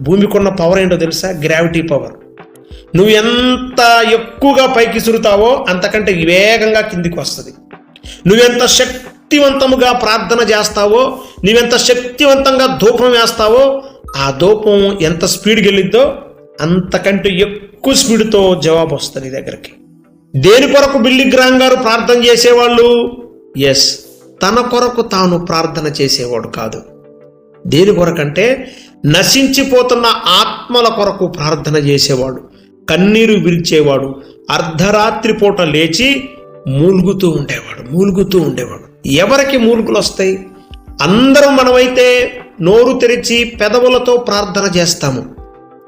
భూమికున్న power ఏంటో తెలుసా? Gravity power నువ్వు ఎంత ఎక్కువగా పైకి సురుతావో అంతకంటే వేగంగా కిందికి వస్తుంది. నువ్వెంత శక్తివంతముగా ప్రార్థన చేస్తావో నువ్వెంత శక్తివంతంగా ధూపం వేస్తావో ఆ ధూపం ఎంత స్పీడ్కి వెళ్ళిద్దో అంతకంటే ఎక్కువ స్పీడ్తో జవాబు వస్తుంది నీ దగ్గరికి. దేని కొరకు బిల్లి గ్రామ్ గారు ప్రార్థన చేసేవాళ్ళు? ఎస్ తన కొరకు తాను ప్రార్థన చేసేవాడు కాదు. దేని కొరకంటే నశించిపోతున్న ఆత్మల కొరకు ప్రార్థన చేసేవాడు కన్నీరు విరిచేవాడు అర్ధరాత్రి పూట లేచి మూలుగుతూ ఉండేవాడు మూలుగుతూ ఉండేవాడు. ఎవరికి మూలుగులు వస్తాయి? అందరం మనమైతే నోరు తెరిచి పెదవులతో ప్రార్థన చేస్తాము.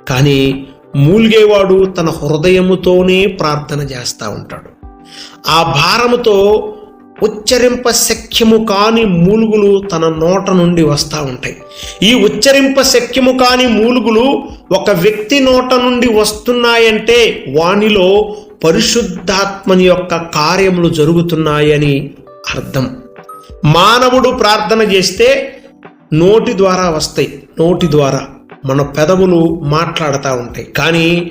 కానీ మూలిగేవాడు తన హృదయముతోనే ప్రార్థన చేస్తూ ఉంటాడు. ఆ భారముతో ఉచ్చరింప శక్యము కాని మూలుగులు తన నోట నుండి వస్తూ ఉంటాయి. ఈ ఉచ్చరింప శక్యము కాని మూలుగులు ఒక వ్యక్తి నోట నుండి వస్తున్నాయంటే వానిలో పరిశుద్ధాత్మని యొక్క కార్యములు జరుగుతున్నాయని అర్థం. మానవుడు ప్రార్థన చేస్తే నోటి ద్వారా వస్తాయి. నోటి ద్వారా మన పెదవులు మాట్లాడుతూ ఉంటాయి. కానీ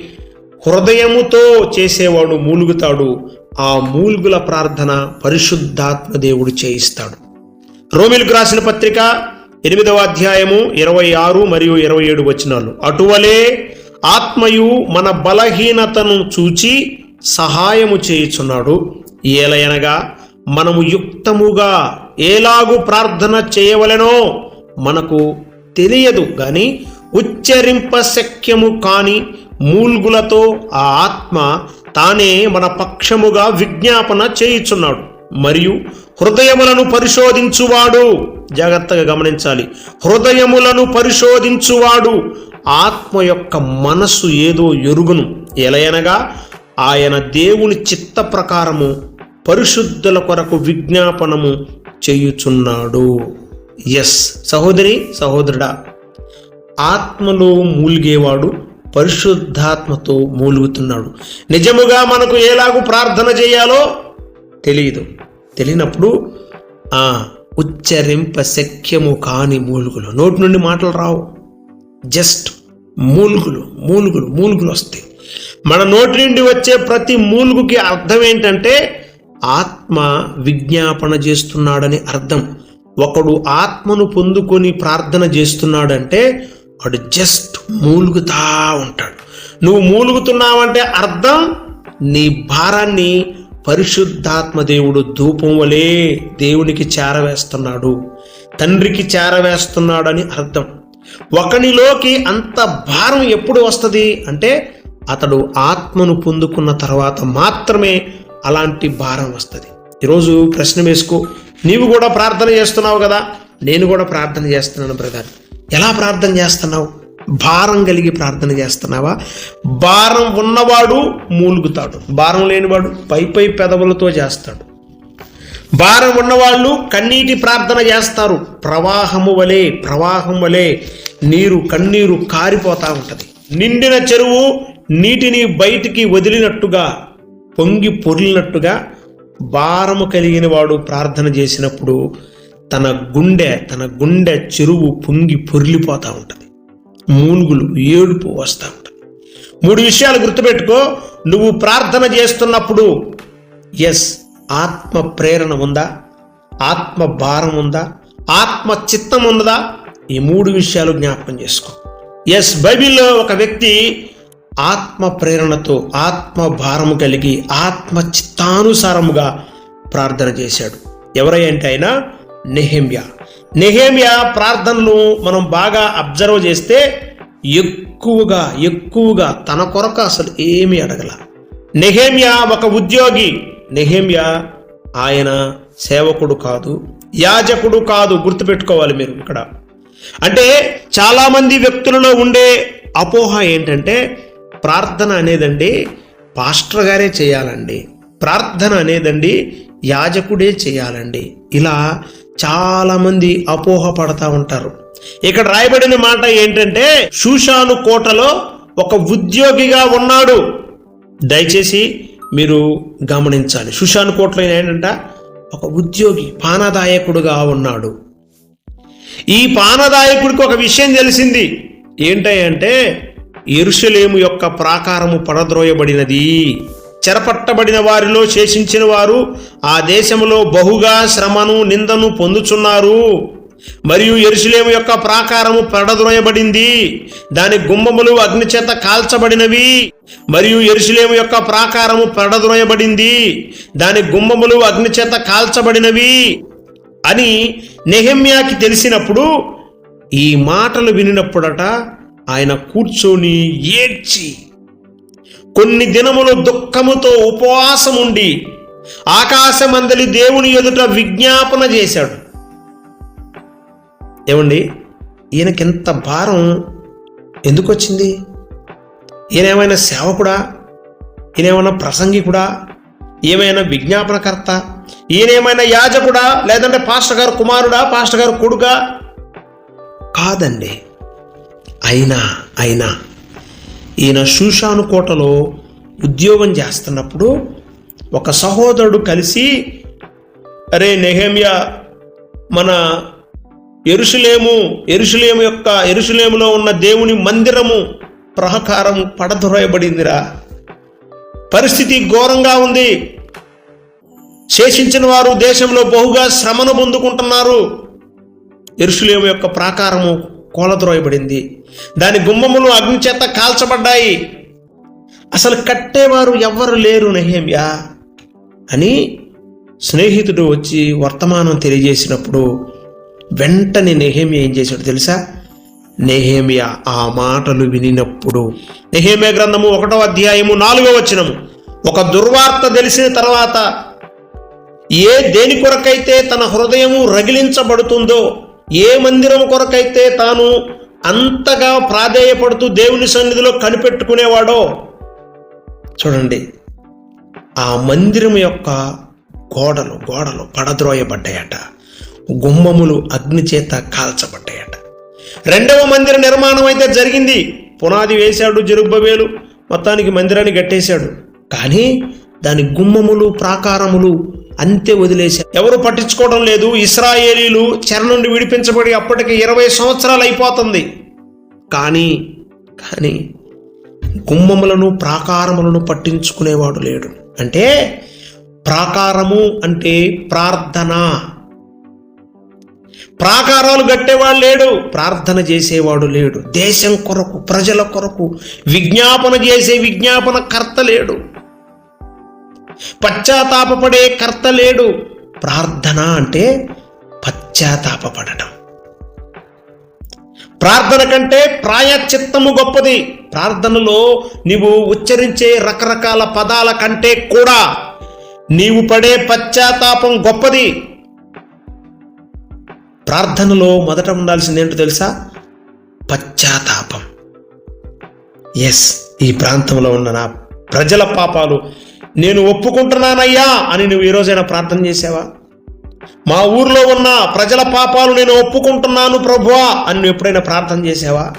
హృదయముతో చేసేవాడు మూలుగుతాడు ఆ మూల్గుల ప్రార్థన పరిశుద్ధాత్మ దేవుడు చేయిస్తాడు. రోమిలకు రాసిన పత్రిక ఎనిమిదవ అధ్యాయము ఇరవై ఆరు మరియు ఇరవై ఏడు వచనాలు. అటువలే ఆత్మయు మన బలహీనతను చూచి సహాయము చేయుచున్నాడు. ఏలయనగా మనము యుక్తముగా ఏలాగు ప్రార్థన చేయవలెనో మనకు తెలియదు కానీ ఉచ్చరింప శక్యము కాని మూల్గులతో ఆ ఆత్మ తానే మన పక్షముగా విజ్ఞాపన చేయుచున్నాడు. మరియు హృదయములను పరిశోధించువాడు. జాగ్రత్తగా గమనించాలి. హృదయములను పరిశోధించువాడు. ఆత్మ యొక్క మనస్సు ఏదో ఎరుగును. ఎలయనగా ఆయన దేవుని చిత్త ప్రకారము పరిశుద్ధుల కొరకు విజ్ఞాపనము చేయుచున్నాడు. ఎస్. సహోదరి సహోదరుడా ఆత్మలో మూలిగేవాడు. పరిశుద్ధాత్మతో మూలుగుతున్నాడు. నిజముగా మనకు ఎలాగూ ప్రార్థన చేయాలో తెలియదు తెలియనప్పుడు ఆ ఉచ్చరింప శక్యము కాని మూలుగులు. నోటి నుండి మాటలు రావు. జస్ట్ మూలుగులు మూలుగులు మూలుగులు వస్తాయి. మన నోటి నుండి వచ్చే ప్రతి మూలుగుకి అర్థం ఏంటంటే ఆత్మ విజ్ఞాపన చేస్తున్నాడని అర్థం. ఒకడు ఆత్మను పొందుకొని ప్రార్థన చేస్తున్నాడంటే వాడు జస్ట్ మూలుగుతా ఉంటాడు. నువ్వు మూలుగుతున్నావంటే అర్థం నీ భారాన్ని పరిశుద్ధాత్మ దేవుడు ధూపం వలె దేవునికి చేరవేస్తున్నాడు. తండ్రికి చేరవేస్తున్నాడని అర్థం. ఒకనిలోకి అంత భారం ఎప్పుడు వస్తుంది అంటే అతడు ఆత్మను పొందుకున్న తర్వాత మాత్రమే అలాంటి భారం వస్తుంది. ఈరోజు ప్రశ్న వేసుకో. నీవు కూడా ప్రార్థన చేస్తున్నావు కదా? నేను కూడా ప్రార్థన చేస్తున్నాను బ్రదర్. ఎలా ప్రార్థన చేస్తున్నావు? భారం కలిగి ప్రార్థన చేస్తున్నావా? భారం ఉన్నవాడు మూలుగుతాడు. భారం లేనివాడు పై పై పెదవులతో చేస్తాడు. భారం ఉన్నవాళ్ళు కన్నీటి ప్రార్థన చేస్తారు. ప్రవాహము వలె ప్రవాహం వలె నీరు కన్నీరు కారిపోతా ఉంటుంది. నిండిన చెరువు నీటిని బయటికి వదిలినట్టుగా పొంగి పొరిలినట్టుగా భారము కలిగిన వాడు ప్రార్థన చేసినప్పుడు తన గుండె తన గుండె చెరువు పొంగి పొరిలిపోతూ ఉంటుంది. మూలుగులు ఏడుపు వస్తూ ఉంటుంది. మూడు విషయాలు గుర్తుపెట్టుకో. నువ్వు ప్రార్థన చేస్తున్నప్పుడు ఎస్ ఆత్మ ప్రేరణ ఉందా? ఆత్మ భారం ఉందా? ఆత్మ చిత్తం ఉన్నదా? ఈ మూడు విషయాలు జ్ఞాపకం చేసుకో. ఎస్ బైబిల్లో ఒక వ్యక్తి ఆత్మ ప్రేరణతో ఆత్మ భారము కలిగి ఆత్మ చిత్తానుసారముగా ప్రార్థన చేశాడు. ఎవరంటే ఆయన? నెహెమ్యా. నెహేమియా ప్రార్థనలు మనం బాగా అబ్జర్వ్ చేస్తే ఎక్కువగా ఎక్కువగా తన కొరకు అసలు ఏమీ అడగల. నెహేమియా ఒక ఉద్యోగి. నెహేమియా ఆయన సేవకుడు కాదు యాజకుడు కాదు గుర్తుపెట్టుకోవాలి మీరు ఇక్కడ. అంటే చాలామంది వ్యక్తులలో ఉండే అపోహ ఏంటంటే ప్రార్థన అనేదండి పాస్టర్ గారే చేయాలండి. ప్రార్థన అనేదండి యాజకుడే చేయాలండి. ఇలా చాలామంది అపోహ పడతా ఉంటారు. ఇక్కడ రాయబడిన మాట ఏంటంటే షూషాను కోటలో ఒక ఉద్యోగిగా ఉన్నాడు. దయచేసి మీరు గమనించాలి. సుషాన్ కోట్లో ఏంటంట? ఒక ఉద్యోగి పానదాయకుడుగా ఉన్నాడు. ఈ పానదాయకుడికి ఒక విషయం తెలిసింది. ఏంటంటే ఎరుషలేము యొక్క ప్రాకారము పడద్రోయబడినది. చెరపట్టబడిన వారిలో శేషించిన వారు ఆ దేశములో బహుగా శ్రమను నిందను పొందుచున్నారు. మరియు ఎరుసలేము యొక్క ప్రాకారము పడద్రోయబడింది. దాని గుమ్మములు అగ్నిచేత కాల్చబడినవి. మరియు ఎరుసలేము యొక్క ప్రాకారము పడద్రోయబడింది. దాని గుమ్మములు అగ్నిచేత కాల్చబడినవి. అని నెహమ్యాకి తెలిసినప్పుడు ఈ మాటలు వినినప్పుడట ఆయన కూర్చొని ఏడ్చి కొన్ని దినములు దుఃఖముతో ఉపవాసం ఉండి ఆకాశమందలి దేవుని ఎదుట విజ్ఞాపన చేశాడు. ఏమండి? ఈయనకింత భారం ఎందుకు వచ్చింది ఈయనేమైనా సేవకుడా? ఈయనేమైనా ప్రసంగికుడా? ఏమైనా విజ్ఞాపనకర్త? ఈయనేమైనా యాజకుడా? లేదంటే పాస్టర్ గారు కుమారుడా? పాస్టర్ గారు కొడుగా కాదండి. అయినా అయినా ఈయన షూషాను కోటలో ఉద్యోగం చేస్తున్నప్పుడు ఒక సహోదరుడు కలిసి అరే నెహేమియా మన ఎరుషులేము ఎరుషులేము యొక్క ఎరుషులేములో ఉన్న దేవుని మందిరము ప్రహకారం పడదొరయబడిందిరా. పరిస్థితి ఘోరంగా ఉంది. శేషించిన వారు దేశంలో బహుగా శ్రమను పొందుకుంటున్నారు. ఎరుషులేము యొక్క ప్రాకారము కోలద్రోయబడింది. దాని గుమ్మములు అగ్ని చేత కాల్చబడ్డాయి. అసలు కట్టేవారు ఎవ్వరు లేరు నెహేమ్యా అని స్నేహితుడు వచ్చి వర్తమానం తెలియజేసినప్పుడు వెంటనే నెహేమియా ఏం చేశాడు తెలుసా? నెహేమియా ఆ మాటలు వినినప్పుడు నెహేమియా గ్రంథము ఒకటో అధ్యాయము నాలుగో వచనము. ఒక దుర్వార్త తెలిసిన తర్వాత ఏ దేని కొరకైతే తన హృదయము రగిలించబడుతుందో ఏ మందిరం కొరకైతే తాను అంతగా ప్రాధేయపడుతూ దేవుని సన్నిధిలో కనిపెట్టుకునేవాడో? చూడండి. ఆ మందిరం యొక్క గోడలు గోడలు పడద్రోయబడ్డాయట. గుమ్మములు అగ్ని చేత కాల్చబడ్డాయట. రెండవ మందిర నిర్మాణం అయితే జరిగింది. పునాది వేశాడు జరుబ్బవేలు మొత్తానికి మందిరాన్ని కట్టేశాడు కానీ దాని గుమ్మములు ప్రాకారములు అంతే వదిలేశారు ఎవరు పట్టించుకోవడం లేదు. ఇస్రాయేలీలు చెర నుండి విడిపించబడి అప్పటికి ఇరవై సంవత్సరాలు అయిపోతుంది. కానీ కానీ గుమ్మములను ప్రాకారములను పట్టించుకునేవాడు లేడు. అంటే ప్రాకారము అంటే ప్రార్థన. ప్రాకారాలు కట్టేవాడు లేడు ప్రార్థన చేసేవాడు లేడు. దేశం కొరకు ప్రజల కొరకు విజ్ఞాపన చేసే విజ్ఞాపన కర్త లేడు. పశ్చాత్తాపపడే కర్త లేడు. ప్రార్థన అంటే పశ్చాత్తాపపడటం. ప్రార్థన కంటే ప్రాయచిత్తము గొప్పది. ప్రార్థనలో నీవు ఉచ్చరించే రకరకాల పదాల కంటే కూడా నీవు పడే పశ్చాత్తాపం గొప్పది. ప్రార్థనలో మొదట ఉండాల్సింది ఏంటో తెలుసా? పశ్చాత్తాపం. ఎస్ ఈ ప్రాంతంలో ఉన్న నా ప్రజల పాపాలు నేను ఒప్పుకుంటున్నానయ్యా అని నువ్వు ఈరోజైనా ప్రార్థన చేసావా? మా ఊర్లో ఉన్న ప్రజల పాపాలు నేను ఒప్పుకుంటున్నాను ప్రభువా అని నువ్వు ఎప్పుడైనా ప్రార్థన చేసావా?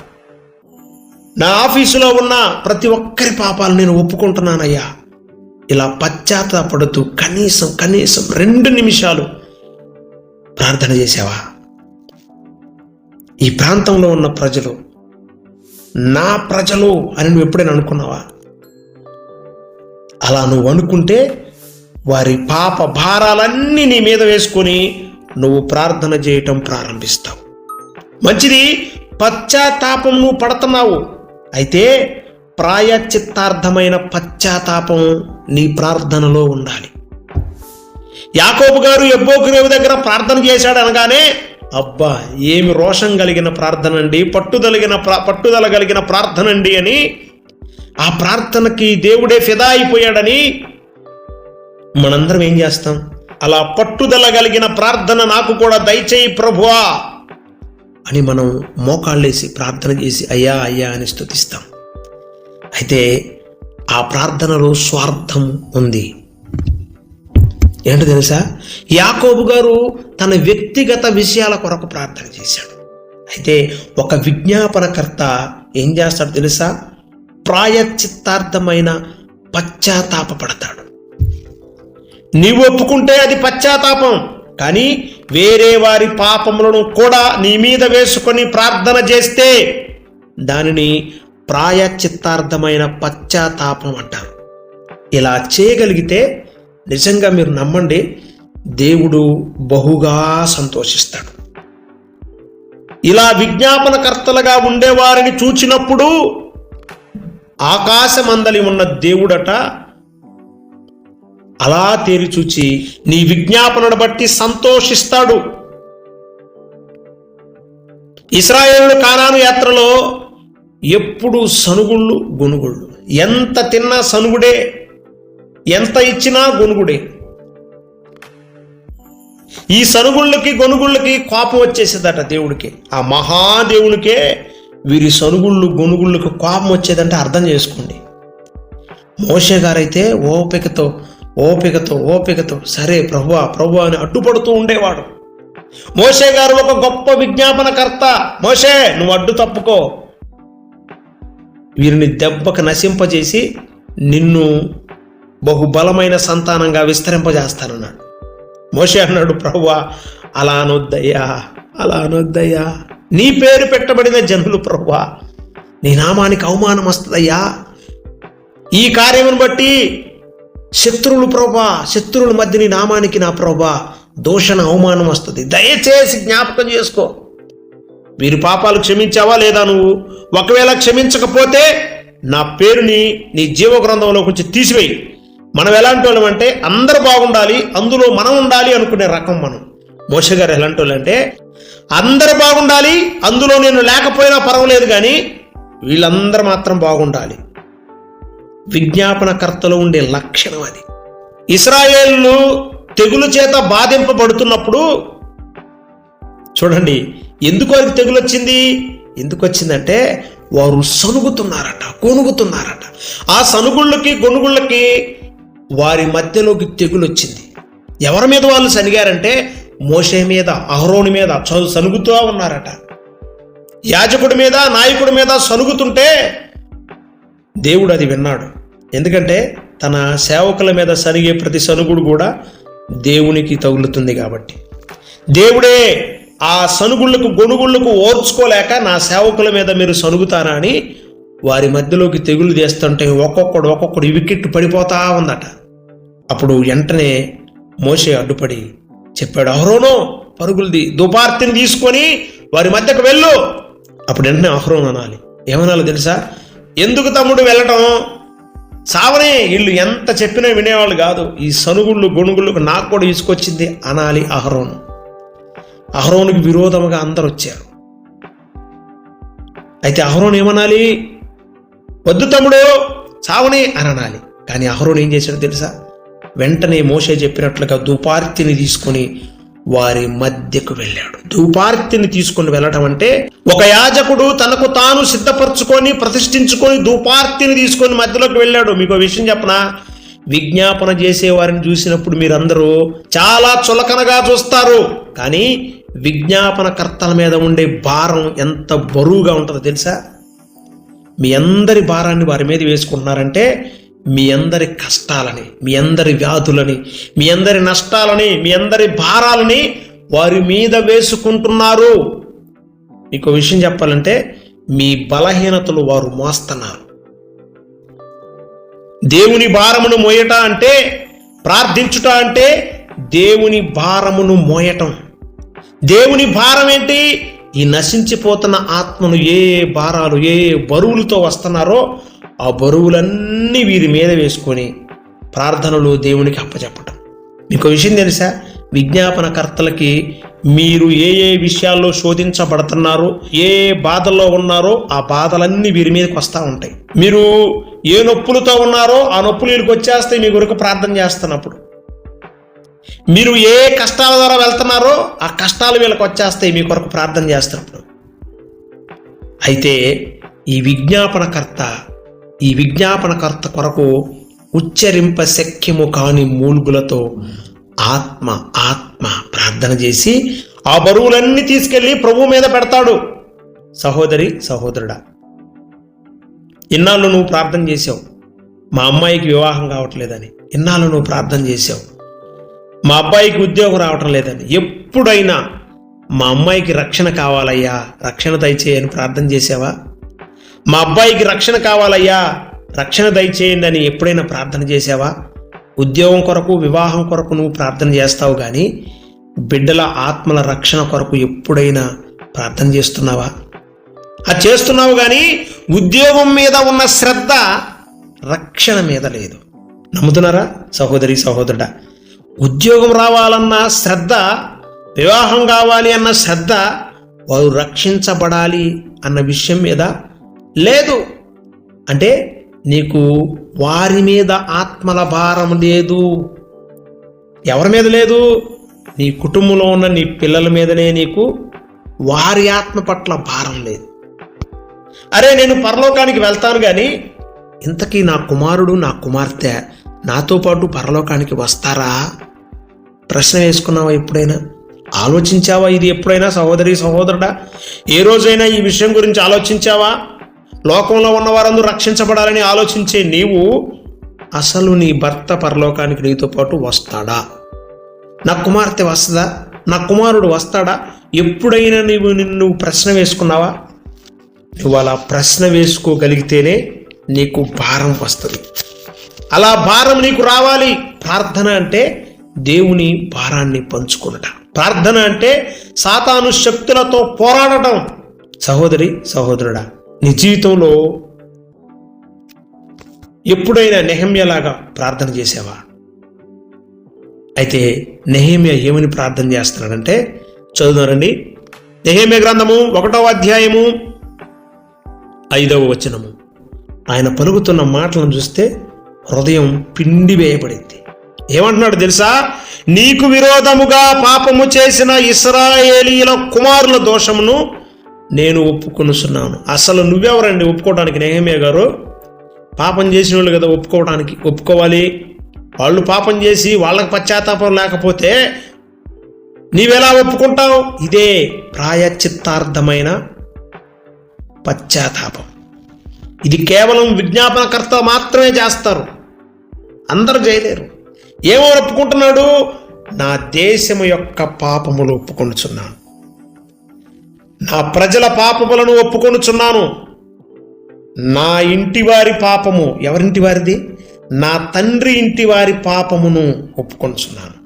నా ఆఫీసులో ఉన్న ప్రతి ఒక్కరి పాపాలు నేను ఒప్పుకుంటున్నానయ్యా. ఇలా పశ్చాత్తాపడుతూ కనీసం కనీసం రెండు నిమిషాలు ప్రార్థన చేసావా? ఈ ప్రాంతంలో ఉన్న ప్రజలు నా ప్రజలు అని నువ్వు ఎప్పుడైనా అనుకున్నావా? అలా నువ్వు అనుకుంటే వారి పాప భారాలన్నీ నీ మీద వేసుకొని నువ్వు ప్రార్థన చేయటం ప్రారంభిస్తావు. మంచిది పశ్చాత్తాపం నువ్వు పడుతున్నావు. అయితే ప్రాయచిత్తార్థమైన పశ్చాత్తాపం నీ ప్రార్థనలో ఉండాలి. యాకోబు గారు ఎబ్బోకురేవు దగ్గర ప్రార్థన చేశాడు అనగానే అబ్బా ఏమి రోషం కలిగిన ప్రార్థన అండి పట్టుదలిగిన పట్టుదల కలిగిన ప్రార్థన అండి అని ఆ ప్రార్థనకి దేవుడే ఫిదా అయిపోయాడని మనందరం ఏం చేస్తాం? అలా పట్టుదల కలిగిన ప్రార్థన నాకు కూడా దయచేయి ప్రభువా అని మనం మోకాళ్ళేసి ప్రార్థన చేసి అయ్యా అయ్యా అని స్థుతిస్తాం అయితే ఆ ప్రార్థనలో స్వార్థం ఉంది. ఏంటో తెలుసా? యాకోబు గారు తన వ్యక్తిగత విషయాల కొరకు ప్రార్థన చేశాడు. అయితే ఒక విజ్ఞాపనకర్త ఏం చేస్తాడు తెలుసా? ప్రాయచిత్తార్థమైన పశ్చాత్తాపడతాడు నీవు ఒప్పుకుంటే అది పశ్చాత్తాపం కానీ వేరే వారి పాపములను కూడా నీ మీద వేసుకొని ప్రార్థన చేస్తే దానిని ప్రాయచిత్తార్థమైన పశ్చాత్తాపం అంటారు. ఇలా చేయగలిగితే నిజంగా మీరు నమ్మండి దేవుడు బహుగా సంతోషిస్తాడు. ఇలా విజ్ఞాపనకర్తలుగా ఉండేవారిని చూచినప్పుడు ఆకాశమందలి ఉన్న దేవుడట అలా తేరి చూచి నీ విజ్ఞాపనను బట్టి సంతోషిస్తాడు. ఇస్రాయేలు కానాను యాత్రలో ఎప్పుడు సనుగుళ్ళు గొనుగుళ్ళు. ఎంత తిన్నా సనుగుడే ఎంత ఇచ్చినా గొనుగుడే. ఈ సనుగుళ్ళకి గొనుగుళ్ళకి కోపం వచ్చేసేదట దేవుడికి. ఆ మహాదేవునికే వీరి సనుగుళ్ళు గొనుగుళ్ళకు కోపం వచ్చేదంటే అర్థం చేసుకోండి. మోషే గారైతే ఓపికతో ఓపికతో ఓపికతో సరే ప్రభువా ప్రభు అని అడ్డుపడుతూ ఉండేవాడు. మోషే గారు ఒక గొప్ప విజ్ఞాపనకర్త. మోషే నువ్వు అడ్డు తప్పుకో. వీరిని దెబ్బకు నశింపజేసి నిన్ను బహుబలమైన సంతానంగా విస్తరింపజేస్తానన్నాడు. మోషే అన్నాడు ప్రభువా అలా అనొద్దయ్యా అలా అనొద్దయ్యా. నీ పేరు పెట్టబడిన జనులు ప్రభువా నీ నామానికి అవమానం వస్తుందయ్యా. ఈ కార్యమును బట్టి శత్రువులు ప్రభా శత్రువుల మధ్య నీ నామానికి నా ప్రభా దోషణ అవమానం వస్తుంది. దయచేసి జ్ఞాపకం చేసుకో. వీరి పాపాలు క్షమించావా లేదా నువ్వు? ఒకవేళ క్షమించకపోతే నా పేరుని నీ జీవ గ్రంథంలో కొంచెం తీసివేయి. మనం ఎలాంటి వాళ్ళం అంటే అందరు బాగుండాలి అందులో మనం ఉండాలి అనుకునే రకం మనం. మోష గారు ఎలాంటి వాళ్ళు అంటే అందరు బాగుండాలి అందులో నేను లేకపోయినా పర్వాలేదు కానీ వీళ్ళందరూ మాత్రం బాగుండాలి. విజ్ఞాపనకర్తలో ఉండే లక్షణం అది. ఇస్రాయేళ్ళు తెగులు చేత బాధింపబడుతున్నప్పుడు చూడండి ఎందుకు వారికి తెగులు వచ్చింది ఎందుకు వచ్చిందంటే వారు సనుగుతున్నారట కొనుగుతున్నారట. ఆ సనుగుళ్ళకి గొనుగుళ్ళకి వారి మధ్యలోకి తెగులు వచ్చింది ఎవరి మీద వాళ్ళు సనిగారంటే మోషే మీద అహరోని మీద చదువు సనుగుతూ ఉన్నారట. యాజకుడి మీద నాయకుడి మీద సనుగుతుంటే దేవుడు అది విన్నాడు. ఎందుకంటే తన సేవకుల మీద సరిగే ప్రతి సనుగుడు కూడా దేవునికి తగులుతుంది కాబట్టి. దేవుడే ఆ సనుగుళ్ళకు గొనుగుళ్ళకు ఓర్చుకోలేక నా సేవకుల మీద మీరు సనుగుతారా అని వారి మధ్యలోకి తెగులు చేస్తుంటే ఒక్కొక్కడు ఒక్కొక్కడు వికెట్ పడిపోతా ఉందట. అప్పుడు వెంటనే మోసే అడ్డుపడి చెప్పాడు అహరోను పరుగులది దుపార్తిని తీసుకొని వారి మధ్యకు వెళ్ళు. అప్పుడు వెంటనే అహరోన్ అనాలి. ఏమనాలో తెలుసా? ఎందుకు తమ్ముడు వెళ్ళటం? సావనే వీళ్ళు ఎంత చెప్పినా వినేవాళ్ళు కాదు. ఈ సనుగుళ్ళు గొణుగుళ్ళు నాకు కూడా తీసుకొచ్చింది అనాలి అహరోను. అహరోనుకి విరోధముగా అందరు వచ్చారు. అయితే అహరోన్ ఏమనాలి? వద్దు తమ్ముడు చావని అని అనాలి. కానీ అహరోన్ ఏం చేశాడు తెలుసా? వెంటనే మోసే చెప్పినట్లుగా దుపార్తిని తీసుకొని వారి మధ్యకు వెళ్ళాడు. ధూపార్తిని తీసుకుని వెళ్ళటం అంటే ఒక యాజకుడు తనకు తాను సిద్ధపరచుకొని ప్రతిష్ఠించుకొని ధూపార్తిని తీసుకొని మధ్యలోకి వెళ్ళాడు. మీకు విషయం చెప్పనా? విజ్ఞాపన చేసే వారిని చూసినప్పుడు మీరందరూ చాలా చులకనగా చూస్తారు. కానీ విజ్ఞాపనకర్తల మీద ఉండే భారం ఎంత బరువుగా ఉంటుందో తెలుసా? మీ అందరి భారాన్ని వారి మీద వేసుకుంటున్నారంటే మీ అందరి కష్టాలని మీ అందరి వ్యాధులని మీ అందరి నష్టాలని మీ అందరి భారాలని వారి మీద వేసుకుంటున్నారు. మీకు విషయం చెప్పాలంటే మీ బలహీనతలు వారు మోస్తున్నారు. దేవుని భారమును మోయట అంటే ప్రార్థించుట అంటే దేవుని భారమును మోయటం. దేవుని భారం ఏంటి? ఈ నశించిపోతున్న ఆత్మను ఏ భారాలు ఏ బరువులతో వస్తున్నారో ఆ బరువులన్నీ వీరి మీద వేసుకొని ప్రార్థనలు దేవునికి అప్పచెప్పటం. మీకు విషయం తెలుసా? విజ్ఞాపనకర్తలకి మీరు ఏ ఏ విషయాల్లో శోధించబడుతున్నారో ఏ బాధల్లో ఉన్నారో ఆ బాధలన్నీ వీరి మీదకి వస్తూ ఉంటాయి. మీరు ఏ నొప్పులతో ఉన్నారో ఆ నొప్పులు వీరికి వచ్చేస్తే మీ కొరకు ప్రార్థన చేస్తున్నప్పుడు. మీరు ఏ కష్టాల ద్వారా వెళ్తున్నారో ఆ కష్టాలు వీళ్ళకి వచ్చేస్తాయి మీ కొరకు ప్రార్థన చేస్తున్నప్పుడు. అయితే ఈ విజ్ఞాపనకర్త ఈ విజ్ఞాపనకర్త కొరకు ఉచ్చరింప శక్యము కాని మూల్గులతో ఆత్మ ఆత్మ ప్రార్థన చేసి ఆ బరువులన్నీ తీసుకెళ్ళి ప్రభు మీద పెడతాడు. సహోదరి సహోదరుడా ఇన్నాళ్ళు నువ్వు ప్రార్థన చేసావు మా అమ్మాయికి వివాహం కావట్లేదని ఇన్నాళ్ళు నువ్వు ప్రార్థన చేసావు మా అబ్బాయికి ఉద్యోగం రావటం లేదని ఎప్పుడైనా మా అమ్మాయికి రక్షణ కావాలయ్యా రక్షణ దయచేయని ప్రార్థన చేసావా మా అబ్బాయికి రక్షణ కావాలయ్యా. రక్షణ దయచేయండి అని ఎప్పుడైనా ప్రార్థన చేసావా ఉద్యోగం కొరకు వివాహం కొరకు నువ్వు ప్రార్థన చేస్తావు కానీ బిడ్డల ఆత్మల రక్షణ కొరకు ఎప్పుడైనా ప్రార్థన చేస్తున్నావా? అది చేస్తున్నావు కానీ ఉద్యోగం మీద ఉన్న శ్రద్ధ రక్షణ మీద లేదు. నమ్ముతున్నారా? సహోదరి సహోదరుడా ఉద్యోగం రావాలన్న శ్రద్ధ వివాహం కావాలి అన్న శ్రద్ధ వారు రక్షించబడాలి అన్న విషయం మీద లేదు. అంటే నీకు వారి మీద ఆత్మల భారం లేదు. ఎవరి మీద లేదు? నీ కుటుంబంలో ఉన్న నీ పిల్లల మీదనే నీకు వారి ఆత్మ పట్ల భారం లేదు. అరే నేను పరలోకానికి వెళ్తాను కానీ ఇంతకీ నా కుమారుడు నా కుమార్తె నాతో పాటు పరలోకానికి వస్తారా? ప్రశ్న వేసుకున్నావా ఎప్పుడైనా? ఆలోచించావా? ఇది ఎప్పుడైనా సహోదరి సహోదరుడా? ఏ రోజైనా ఈ విషయం గురించి ఆలోచించావా? లోకంలో ఉన్న వారందరూ రక్షించబడాలని ఆలోచించే నీవు అసలు నీ భర్త పరలోకానికి నీతో పాటు వస్తాడా? నా కుమార్తె వస్తుందా? నా కుమారుడు వస్తాడా? ఎప్పుడైనా నీవు నిన్ను ప్రశ్న వేసుకున్నావా? నువ్వు అలా ప్రశ్న వేసుకోగలిగితేనే నీకు భారం వస్తుంది. అలా భారం నీకు రావాలి. ప్రార్థన అంటే దేవుని భారాన్ని పంచుకునట. ప్రార్థన అంటే సాతాను శక్తులతో పోరాడటం. సహోదరి సహోదరుడా నీ జీవితంలో ఎప్పుడైనా నెహమ్యలాగా ప్రార్థన చేసావా? అయితే నెహేమియ ఏమని ప్రార్థన చేస్తున్నాడంటే చదువునారండి నెహేమియ గ్రంథము ఒకటో అధ్యాయము ఐదవ వచనము. ఆయన పలుకుతున్న మాటలను చూస్తే హృదయం పిండి వేయబడింది. ఏమంటున్నాడు తెలుసా? నీకు విరోధముగా పాపము చేసిన ఇస్రాయేలీల కుమారుల దోషమును నేను ఒప్పుకొనుస్తున్నాను అసలు నువ్వెవరండి ఒప్పుకోవడానికి నేహమే గారు పాపం చేసిన వాళ్ళు కదా ఒప్పుకోవడానికి ఒప్పుకోవాలి. వాళ్ళు పాపం చేసి వాళ్ళకి పశ్చాత్తాపం లేకపోతే నీవెలా ఒప్పుకుంటావు? ఇదే ప్రాయచిత్తార్థమైన పశ్చాత్తాపం. ఇది కేవలం విజ్ఞాపనకర్త మాత్రమే చేస్తారు. అందరు చేయలేరు. ఏమో ఒప్పుకుంటున్నాడు? నా దేశము యొక్క పాపములు ఒప్పుకొనుచున్నాను. నా ప్రజల పాపములను ఒప్పుకొనుచున్నాను. నా ఇంటి వారి పాపము ఎవరింటి వారిది నా తండ్రి ఇంటి వారి పాపమును ఒప్పుకొనుచున్నాను.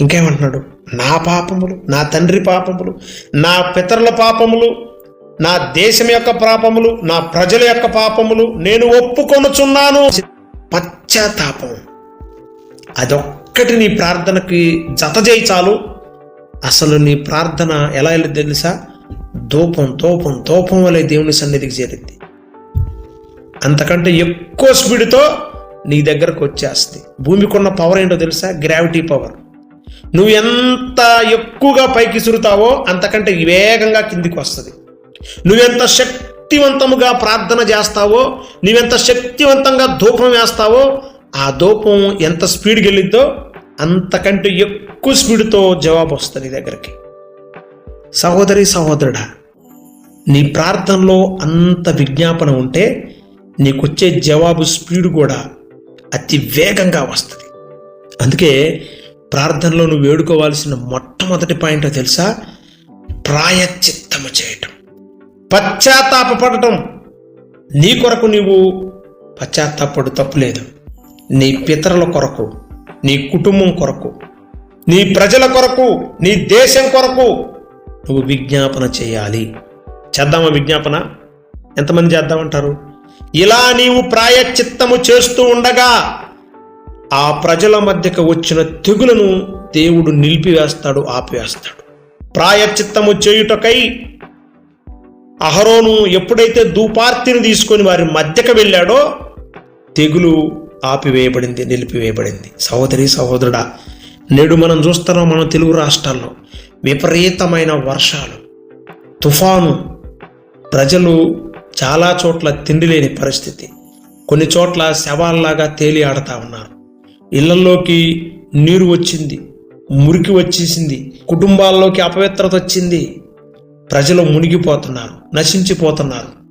ఇంకేమంటున్నాడు? నా పాపములు నా తండ్రి పాపములు నా పితరుల పాపములు నా దేశం యొక్క పాపములు నా ప్రజల యొక్క పాపములు నేను ఒప్పుకొనుచున్నాను. పశ్చాత్తాపం. అదొక్కటి నీ ప్రార్థనకి జత చేయి చాలు. అసలు నీ ప్రార్థన ఎలా వెళ్ళింది తెలుసా? దూపం తోపం తోపం వలె దేవుని సన్నిధికి చేరింది. అంతకంటే ఎక్కువ స్పీడ్తో నీ దగ్గరకు వచ్చేస్తుంది. భూమికి ఉన్న పవర్ ఏంటో తెలుసా? గ్రావిటీ పవర్ నువ్వు ఎంత ఎక్కువగా పైకి సురుతావో అంతకంటే వేగంగా కిందికి వస్తుంది. నువ్వెంత శక్తివంతముగా ప్రార్థన చేస్తావో నువ్వెంత శక్తివంతంగా ధూపం వేస్తావో ఆ ధూపం ఎంత స్పీడ్కి వెళ్ళిద్దో అంతకంటే ఎక్కువ స్పీడ్తో జవాబు వస్తుంది నీ దగ్గరికి. సహోదరి సహోదరుడా నీ ప్రార్థనలో అంత విజ్ఞాపన ఉంటే నీకొచ్చే జవాబు స్పీడ్ కూడా అతి వేగంగా వస్తుంది. అందుకే ప్రార్థనలో నువ్వు వేడుకోవాల్సిన మొట్టమొదటి పాయింట్ తెలుసా? ప్రాయచిత్తము చేయటం. పశ్చాత్తాపడటం నీ కొరకు నీవు పశ్చాత్తాపడు తప్పులేదు. నీ పితరుల కొరకు నీ కుటుంబం కొరకు నీ ప్రజల కొరకు నీ దేశం కొరకు నువ్వు విజ్ఞాపన చేయాలి. చేద్దామా విజ్ఞాపన? ఎంతమంది చేద్దామంటారు? ఇలా నీవు ప్రాయచిత్తము చేస్తూ ఉండగా ఆ ప్రజల మధ్యకు వచ్చిన తెగులను దేవుడు నిలిపివేస్తాడు ఆపివేస్తాడు. ప్రాయచిత్తము చేయుటకై అహరోను ఎప్పుడైతే దూపార్తిని తీసుకొని వారి మధ్యకు వెళ్ళాడో తెగులు ఆపివేయబడింది నిలిపివేయబడింది. సహోదరి సహోదరుడా నేడు మనం చూస్తున్నాం మన తెలుగు రాష్ట్రాల్లో విపరీతమైన వర్షాలు తుఫాను ప్రజలు చాలా చోట్ల తిండి లేని పరిస్థితి. కొన్ని చోట్ల శవాల్లాగా తేలి ఆడుతూ ఉన్నారు. ఇళ్ళలోకి నీరు వచ్చింది మురికి వచ్చేసింది కుటుంబాల్లోకి అపవిత్రత వచ్చింది. ప్రజలు మునిగిపోతున్నారు నశించిపోతున్నారు.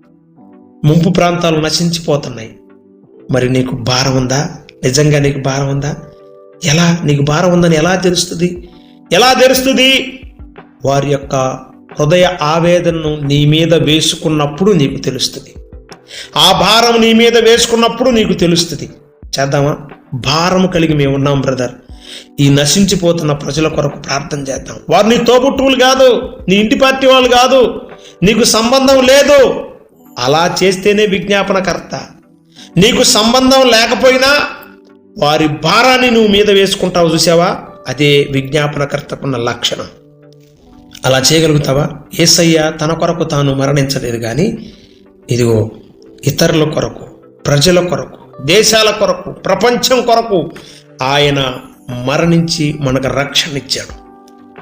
ముంపు ప్రాంతాలు నశించిపోతున్నాయి. మరి నీకు భారం ఉందా? నిజంగా నీకు భారం ఉందా? ఎలా? నీకు భారం ఉందని ఎలా తెలుస్తుంది? ఎలా తెలుస్తుంది? వారి యొక్క హృదయ ఆవేదనను నీ మీద వేసుకున్నప్పుడు నీకు తెలుస్తుంది. ఆ భారం నీ మీద వేసుకున్నప్పుడు నీకు తెలుస్తుంది. చేద్దామా? భారం కలిగి మేము ఉన్నాం బ్రదర్. ఈ నశించిపోతున్న ప్రజల కొరకు ప్రార్థన చేద్దాం. వారు నీ తోబుట్టువులు కాదు నీ ఇంటి పార్టీ వాళ్ళు కాదు నీకు సంబంధం లేదు. అలా చేస్తేనే విజ్ఞాపనకర్త. నీకు సంబంధం లేకపోయినా వారి భారాన్ని నువ్వు మీద వేసుకుంటావు చూసావా అదే విజ్ఞాపనకర్తకున్న లక్షణం. అలా చేయగలుగుతావా? ఏసయ్య తన కొరకు తాను మరణించలేదు కానీ ఇదిగో ఇతరుల కొరకు ప్రజల కొరకు దేశాల కొరకు ప్రపంచం కొరకు ఆయన మరణించి మనకు రక్షణ ఇచ్చాడు.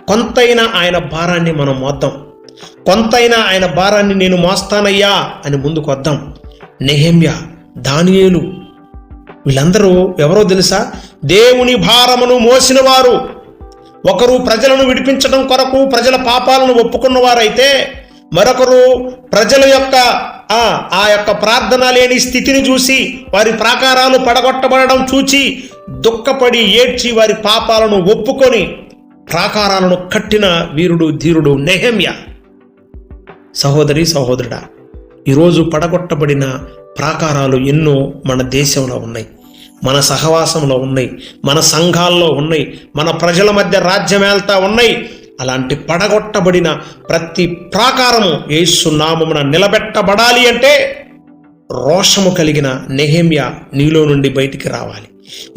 కొంతైనా ఆయన భారాన్ని మనం మోద్దాం. కొంతైనా ఆయన భారాన్ని నేను మోస్తానయ్యా అని ముందుకు వద్దాం నెహమ్య దానియేలు. వీళ్ళందరూ ఎవరో తెలుసా? దేవుని భారమును మోసినవారు. ఒకరు ప్రజలను విడిపించడం కొరకు ప్రజల పాపాలను ఒప్పుకున్నవారైతే మరొకరు ప్రజల యొక్క ఆ ఆ యొక్క ప్రార్థన లేని స్థితిని చూసి వారి ప్రాకారాలు పడగొట్టబడడం చూచి దుఃఖపడి ఏడ్చి వారి పాపాలను ఒప్పుకొని ప్రాకారాలను కట్టిన వీరుడు ధీరుడు నెహమ్య. సహోదరి సహోదరుడా ఈరోజు పడగొట్టబడిన ప్రాకారాలు ఎన్నో మన దేశంలో ఉన్నాయి. మన సహవాసంలో ఉన్నాయి. మన సంఘాల్లో ఉన్నాయి. మన ప్రజల మధ్య రాజ్యమేళ్తా ఉన్నాయి. అలాంటి పడగొట్టబడిన ప్రతి ప్రాకారము ఏసునామమున నిలబెట్టబడాలి అంటే రోషము కలిగిన నెహేమియా నీలో నుండి బయటికి రావాలి.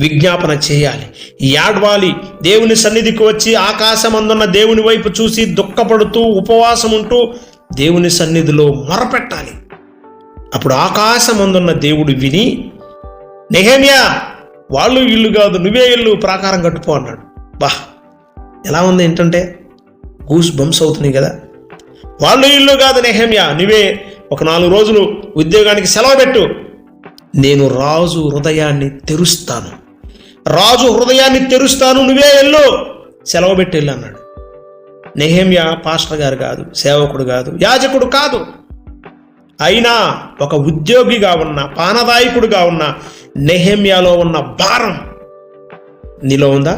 విజ్ఞాపన చేయాలి. యాడ్వాలి. దేవుని సన్నిధికి వచ్చి ఆకాశమందున్న దేవుని వైపు చూసి దుఃఖపడుతూ ఉపవాసం ఉంటూ దేవుని సన్నిధిలో మొరపెట్టాలి. అప్పుడు ఆకాశమందున్న దేవుడు విని నెహమ్యా వాళ్ళు ఇల్లు కాదు నువ్వే ఇల్లు ప్రాకారం కట్టుకో అన్నాడు. బా ఎలా ఉంది ఏంటంటే గూస్ బంప్స్ అవుతున్నాయి కదా. వాళ్ళు ఇల్లు కాదు నెహమ్యా నువ్వే ఒక నాలుగు రోజులు ఉద్యోగానికి సెలవు పెట్టు. నేను రాజు హృదయాన్ని తెరుస్తాను. రాజు హృదయాన్ని తెరుస్తాను నువ్వే వెళ్ళు సెలవు పెట్టి వెళ్ళు అన్నాడు. నెహమ్యా పాస్టర్ గారు కాదు సేవకుడు కాదు యాజకుడు కాదు. అయినా ఒక ఉద్యోగిగా ఉన్న పానదాయకుడిగా ఉన్న నెహమ్యాలో ఉన్న భారం నీలో ఉందా?